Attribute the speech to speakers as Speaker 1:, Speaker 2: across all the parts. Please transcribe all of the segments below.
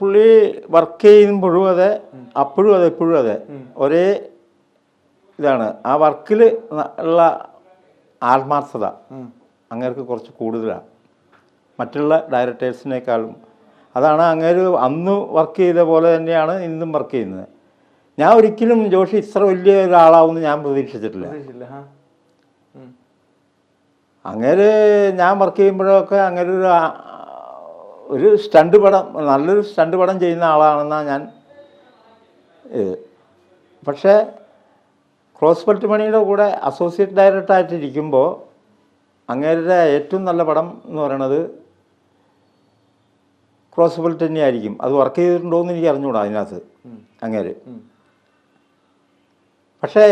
Speaker 1: പുള്ളി വർക്ക് ചെയ്യുമ്പോഴും അതെ അപ്പോഴും അതെ എപ്പോഴും അതെ. ഒരേ ഇതാണ്. ആ വർക്കിൽ ഉള്ള ആത്മാർത്ഥത അങ്ങേർക്ക് കുറച്ച് കൂടുതലാണ്. മറ്റുള്ള ഡയറക്ടേഴ്സിനേക്കാളും അതാണ് അങ്ങേര് അന്ന് വർക്ക് ചെയ്ത പോലെ തന്നെയാണ് ഇന്നും വർക്ക് ചെയ്യുന്നത്. ഞാൻ ഒരിക്കലും ജോഷി ഇത്ര വലിയ ഒരാളാവുമെന്ന് ഞാൻ പ്രതീക്ഷിച്ചിട്ടില്ല. അങ്ങേര് ഞാൻ വർക്ക് ചെയ്യുമ്പോഴൊക്കെ അങ്ങേര് ഒരു ഒരു സ്റ്റണ്ട് പടം നല്ലൊരു സ്റ്റണ്ട് പടം ചെയ്യുന്ന ആളാണെന്നാണ് ഞാൻ ഇത്. പക്ഷേ ക്രോസ് മണിയുടെ കൂടെ അസോസിയേറ്റ് ഡയറക്ടറായിട്ടിരിക്കുമ്പോൾ അങ്ങേരുടെ ഏറ്റവും നല്ല പടം എന്ന് പറയണത് ക്രോസ് ബെൽറ്റ് തന്നെയായിരിക്കും അത് വർക്ക് ചെയ്തിട്ടുണ്ടോ എന്ന് എനിക്ക് അറിഞ്ഞുകൂടാ അതിനകത്ത് അങ്ങേര്. പക്ഷേ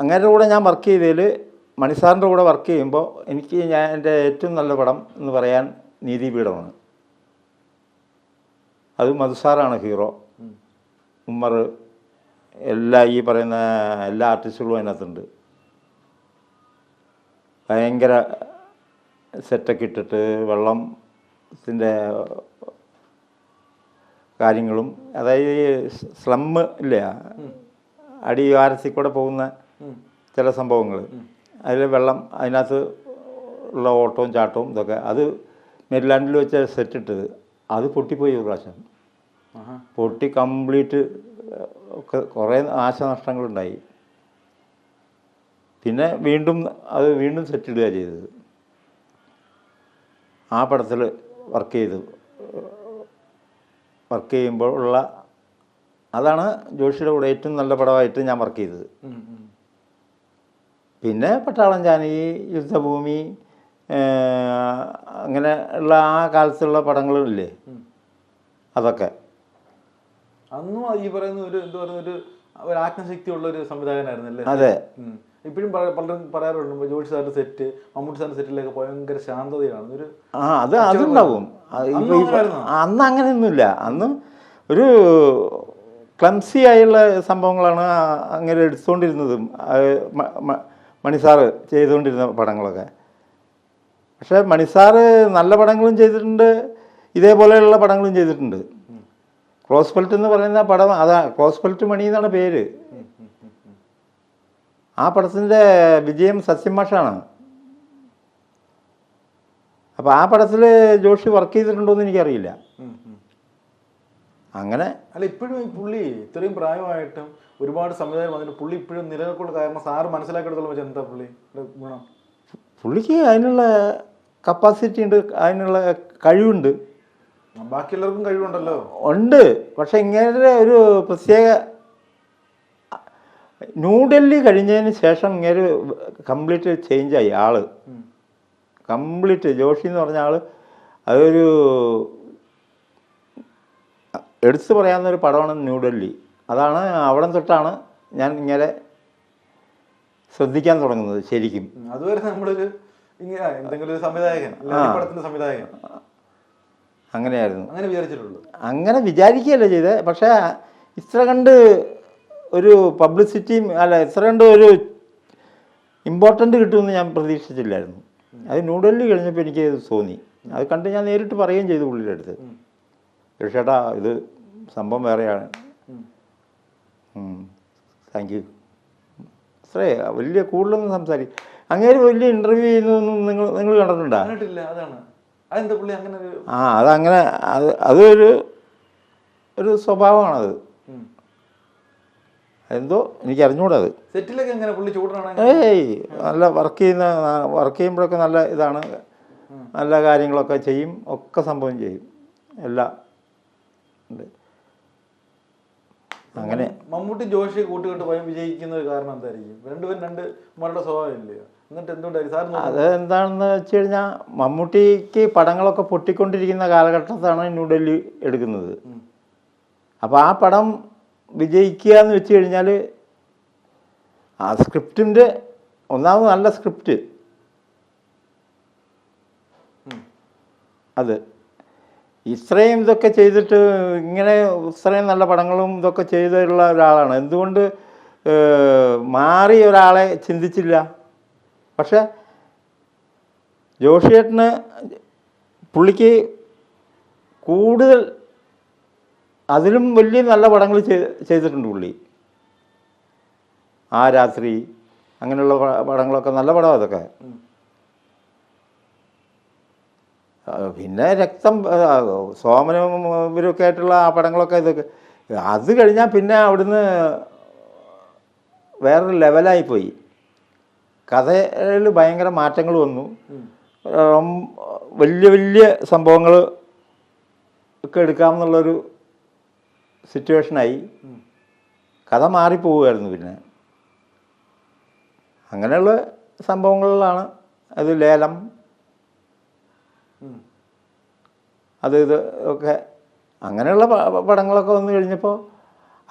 Speaker 1: അങ്ങേരുടെ കൂടെ ഞാൻ വർക്ക് ചെയ്തതിൽ മണിസാറിന്റെ കൂടെ വർക്ക് ചെയ്യുമ്പോൾ എനിക്ക് ഞാൻ എന്റെ ഏറ്റവും നല്ല പടം എന്ന് പറയാൻ നീതിപീഠമാണ്. അത് മധുസാറാണ് ഹീറോ. ഉമ്മർ എല്ലാ ഈ പറയുന്ന എല്ലാ ആർട്ടിസ്റ്റുകളും അതിനകത്തുണ്ട്. ഭയങ്കര സെറ്റൊക്കെ ഇട്ടിട്ട് വെള്ളത്തിന്റെ കാര്യങ്ങളും അതായത് ഈ സ്ലമ്മ് ഇല്ലേ അടിവാരത്തിൽ കൂടെ പോകുന്ന ചില സംഭവങ്ങൾ അതിൽ വെള്ളം അതിനകത്ത് ഉള്ള ഓട്ടവും ചാട്ടവും ഇതൊക്കെ. അത് മെരിലാൻഡിൽ വെച്ച സെറ്റ് ഇട്ടത്. അത് പൊട്ടിപ്പോയി ഒരു പ്രാവശ്യം. പൊട്ടി കംപ്ലീറ്റ് കുറേ നാശനഷ്ടങ്ങളുണ്ടായി. പിന്നെ വീണ്ടും അത് വീണ്ടും സെറ്റ് ഇടുക ചെയ്തത്. ആ പടത്തിൽ വർക്ക് ചെയ്തു. വർക്ക് ചെയ്യുമ്പോൾ ഉള്ള അതാണ് ജോഷിയുടെ കൂടെ ഏറ്റവും നല്ല പടമായിട്ട് ഞാൻ വർക്ക് ചെയ്തത്. പിന്നെ പട്ടാളം ജാനകി യുദ്ധഭൂമി അങ്ങനെ ഉള്ള ആ കാലത്തുള്ള പടങ്ങളില്ലേ. അതൊക്കെ.
Speaker 2: അന്നും ഈ പറയുന്ന ഒരു എന്താ പറയുന്ന ഒരു ഒരു ആത്മശക്തി ഉള്ള ഒരു സംവിധായകനായിരുന്നല്ലേ
Speaker 1: അതെ.
Speaker 2: ഇപ്പോഴും പല- പലരും പറയാറുണ്ട് ജോഷി സാറിന്റെ സെറ്റ് മമ്മൂട്ടി സാറിന്റെ സെറ്റിലൊക്കെ ഭയങ്കര ശാന്തതയാണ് ഒരു
Speaker 1: ആ അത് അതുണ്ടാവും.
Speaker 2: അന്നും
Speaker 1: അങ്ങനെയൊന്നുമില്ല. അന്ന് ഒരു ക്ലംസി ആയുള്ള സംഭവങ്ങളാണ് അങ്ങനെ എടുത്തുകൊണ്ടിരുന്നതും മണിസാറ് ചെയ്തുകൊണ്ടിരുന്ന പടങ്ങളൊക്കെ. പക്ഷേ മണിസാറ് നല്ല പടങ്ങളും ചെയ്തിട്ടുണ്ട് ഇതേപോലെയുള്ള പടങ്ങളും ചെയ്തിട്ടുണ്ട്. ക്രോസ് ബെൽറ്റ് എന്ന് പറയുന്ന പടം അതാ ക്രോസ് ബെൽറ്റ് മണി എന്നാണ് പേര്. ആ പടത്തിന്റെ വിജയം സത്യമാഷാണ് അപ്പോൾ ആ പടത്തിൽ ജോഷി വർക്ക് ചെയ്തിട്ടുണ്ടോ എന്ന് എനിക്കറിയില്ല. അങ്ങനെ
Speaker 2: അല്ല ഇപ്പോഴും പുള്ളി ഇത്രയും പ്രായമായിട്ടും ഒരുപാട് സംവിധാനം വന്നിട്ട് പുള്ളി ഇപ്പോഴും നിലനിൽക്കുള്ള കാരണം സാറ് മനസ്സിലാക്കിയെടുത്തോളം വെച്ചാൽ എന്താ പുള്ളി? ഗുണം?
Speaker 1: പുള്ളിക്ക് അതിനുള്ള കപ്പാസിറ്റി ഉണ്ട് അതിനുള്ള കഴിവുണ്ട്.
Speaker 2: ബാക്കി എല്ലാവർക്കും കഴിവുണ്ടല്ലോ?
Speaker 1: ഉണ്ട്. പക്ഷെ ഇങ്ങനെ ഒരു പ്രത്യേക ന്യൂഡൽഹി കഴിഞ്ഞതിന് ശേഷം ഇങ്ങനെ കംപ്ലീറ്റ് ചേഞ്ചായി
Speaker 2: ആൾ.
Speaker 1: കംപ്ലീറ്റ് ജോഷി എന്ന് പറഞ്ഞ ആൾ അതൊരു എടുത്തു പറയാവുന്ന ഒരു പടമാണ് ന്യൂഡൽഹി. അതാണ് അവിടെ തൊട്ടാണ് ഞാൻ ഇങ്ങനെ ശ്രദ്ധിക്കാൻ തുടങ്ങുന്നത് ശരിക്കും.
Speaker 2: അതുവരെ നമ്മളൊരു എന്തെങ്കിലും ഒരു സംവിധായകൻ പടത്തിന്റെ സംവിധായകൻ.
Speaker 1: അങ്ങനെയായിരുന്നു.
Speaker 2: അങ്ങനെ വിചാരിച്ചിട്ടുള്ളൂ.
Speaker 1: അങ്ങനെ വിചാരിക്കുകയല്ല ചെയ്തത് പക്ഷേ ഇത്ര കണ്ട് ഒരു പബ്ലിസിറ്റിയും അല്ല ഇത്ര കണ്ട് ഒരു ഇമ്പോർട്ടന്റ് കിട്ടുമെന്ന് ഞാൻ പ്രതീക്ഷിച്ചില്ലായിരുന്നു. അത് ന്യൂഡൽഹി കഴിഞ്ഞപ്പോൾ എനിക്ക് തോന്നി. അത് കണ്ട് ഞാൻ നേരിട്ട് പറയുകയും ചെയ്തു പുള്ളിയുടെ അടുത്ത്. ചേട്ടാ ഇത് സംഭവം വേറെയാണ്. താങ്ക് യു അത്രേ വലിയ കൂടുതലൊന്നും സംസാരിക്കും അങ്ങേര് വലിയ ഇന്റർവ്യൂ ചെയ്യുന്നതൊന്നും നിങ്ങൾ നിങ്ങൾ കണ്ടിട്ടുണ്ടോ?
Speaker 2: കണ്ടിട്ടില്ല അതാണ്. അതെന്താ പുള്ളി അങ്ങനെ
Speaker 1: ആ അതങ്ങനെ അത് അതൊരു ഒരു സ്വഭാവമാണത്. എന്തോ? എനിക്ക് അറിഞ്ഞുകൂടാ അത്.
Speaker 2: സെറ്റിലൊക്കെ എങ്ങനെ പുള്ളി
Speaker 1: ഏയ് നല്ല വർക്ക് ചെയ്യുന്ന വർക്ക് ചെയ്യുമ്പോഴൊക്കെ നല്ല ഇതാണ്. നല്ല കാര്യങ്ങളൊക്കെ ചെയ്യും. ഒക്കെ സംഭവം ചെയ്യും. എല്ലാം ഉണ്ട്. അങ്ങനെ
Speaker 2: മമ്മൂട്ടി ജോഷി കൂട്ടുകെട്ട് ഭയം വിജയിക്കുന്ന ഒരു കാരണം എന്തായിരിക്കും? രണ്ടുപേരും രണ്ട് മരുടെ സ്വഭാവം ഇല്ലയോ എന്നിട്ട് എന്തുകൊണ്ടായിരിക്കും സാർ
Speaker 1: അത് എന്താണെന്ന് വെച്ച് കഴിഞ്ഞാൽ മമ്മൂട്ടിക്ക് പടങ്ങളൊക്കെ പൊട്ടിക്കൊണ്ടിരിക്കുന്ന കാലഘട്ടത്താണ് ന്യൂഡൽഹി എടുക്കുന്നത്. അപ്പോൾ ആ പടം വിജയിക്കുക എന്ന് വെച്ച് കഴിഞ്ഞാൽ ആ സ്ക്രിപ്റ്റിന്റെ ഒന്നാമത് നല്ല സ്ക്രിപ്റ്റ്. അത്. ഇത്രയും ഇതൊക്കെ ചെയ്തിട്ട് ഇങ്ങനെ ഇത്രയും നല്ല പടങ്ങളും ഇതൊക്കെ ചെയ്തിട്ടുള്ള ഒരാളാണ്. എന്തുകൊണ്ട് മാറി ഒരാളെ ചിന്തിച്ചില്ല? പക്ഷെ ജോഷിയേട്ടന് പുള്ളിക്ക് കൂടുതൽ അതിലും വലിയ നല്ല പടങ്ങൾ ചെയ്- ചെയ്തിട്ടുണ്ട് പുള്ളി. ആ രാത്രി അങ്ങനെയുള്ള പടങ്ങളൊക്കെ നല്ല പടമാണ് അതൊക്കെ. പിന്നെ രക്തം സോമനും ഇവരൊക്കെ ആയിട്ടുള്ള ആ പടങ്ങളൊക്കെ ഇതൊക്കെ അത് കഴിഞ്ഞാൽ പിന്നെ അവിടുന്ന് വേറൊരു ലെവലായി പോയി. കഥയിൽ ഭയങ്കര മാറ്റങ്ങൾ വന്നു. വലിയ വലിയ സംഭവങ്ങൾ ഒക്കെ എടുക്കാമെന്നുള്ളൊരു സിറ്റുവേഷനായി. കഥ മാറിപ്പോവുമായിരുന്നു പിന്നെ. അങ്ങനെയുള്ള സംഭവങ്ങളിലാണ് അത് ലേലം. അത് ഇത് ഒക്കെ അങ്ങനെയുള്ള പടങ്ങളൊക്കെ വന്നു കഴിഞ്ഞപ്പോൾ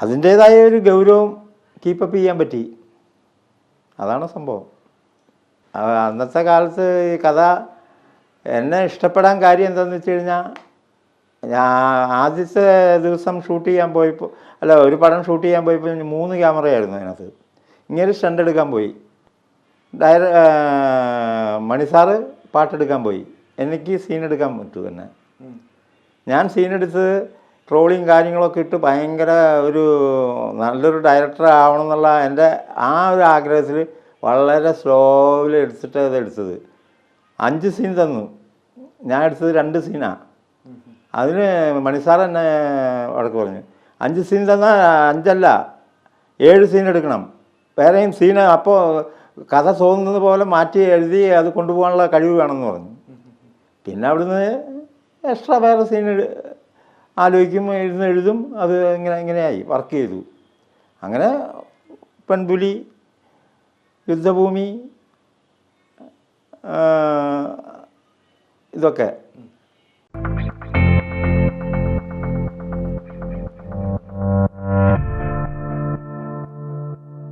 Speaker 1: അതിന്റേതായ ഒരു ഗൗരവം കീപ്പപ്പ് ചെയ്യാൻ പറ്റി. അതാണ് സംഭവം. അന്നത്തെ കാലത്ത് ഈ കഥ എന്നെ ഇഷ്ടപ്പെടാൻ കാര്യം എന്താണെന്ന് വെച്ച് കഴിഞ്ഞാൽ ഞാൻ ആദ്യത്തെ ദിവസം ഷൂട്ട് ചെയ്യാൻ പോയപ്പോൾ അല്ല ഒരു പടം ഷൂട്ട് ചെയ്യാൻ പോയപ്പോൾ മൂന്ന് ക്യാമറയായിരുന്നു അതിനകത്ത്. ഇങ്ങനെ സ്റ്റണ്ട് എടുക്കാൻ പോയി. ഡയറ മണിസാറ് പാട്ടെടുക്കാൻ പോയി. എനിക്ക് സീൻ എടുക്കാൻ പറ്റൂ തന്നെ ഞാൻ സീൻ എടുത്ത് ട്രോളിങ് കാര്യങ്ങളൊക്കെ ഇട്ട് ഭയങ്കര ഒരു നല്ലൊരു ഡയറക്ടർ ആവണം എന്നുള്ള എന്റെ ആ ഒരു ആഗ്രഹത്തിൽ വളരെ സ്ലോവിൽ എടുത്തിട്ട് അത് എടുത്തത്. അഞ്ച് സീൻ തന്നു. ഞാൻ എടുത്തത് രണ്ട് സീനാണ് അതിന് മണിസാർ എന്നെ വഴക്ക് പറഞ്ഞു. അഞ്ച് സീൻ തന്നാൽ അഞ്ചല്ല ഏഴ് സീൻ എടുക്കണം. വേറെയും സീൻ അപ്പോൾ കഥ തോന്നുന്നത് പോലെ മാറ്റി എഴുതി അത് കൊണ്ടുപോകാനുള്ള കഴിവ് വേണമെന്ന് പറഞ്ഞു. പിന്നെ അവിടുന്ന് എക്സ്ട്രാ വേറെ സീൻ ആലോചിക്കും എഴുതുന്ന എഴുതും അത് ഇങ്ങനെ ഇങ്ങനെയായി വർക്ക് ചെയ്തു. അങ്ങനെ പെൺപുലി യുദ്ധഭൂമി ഇതൊക്കെ.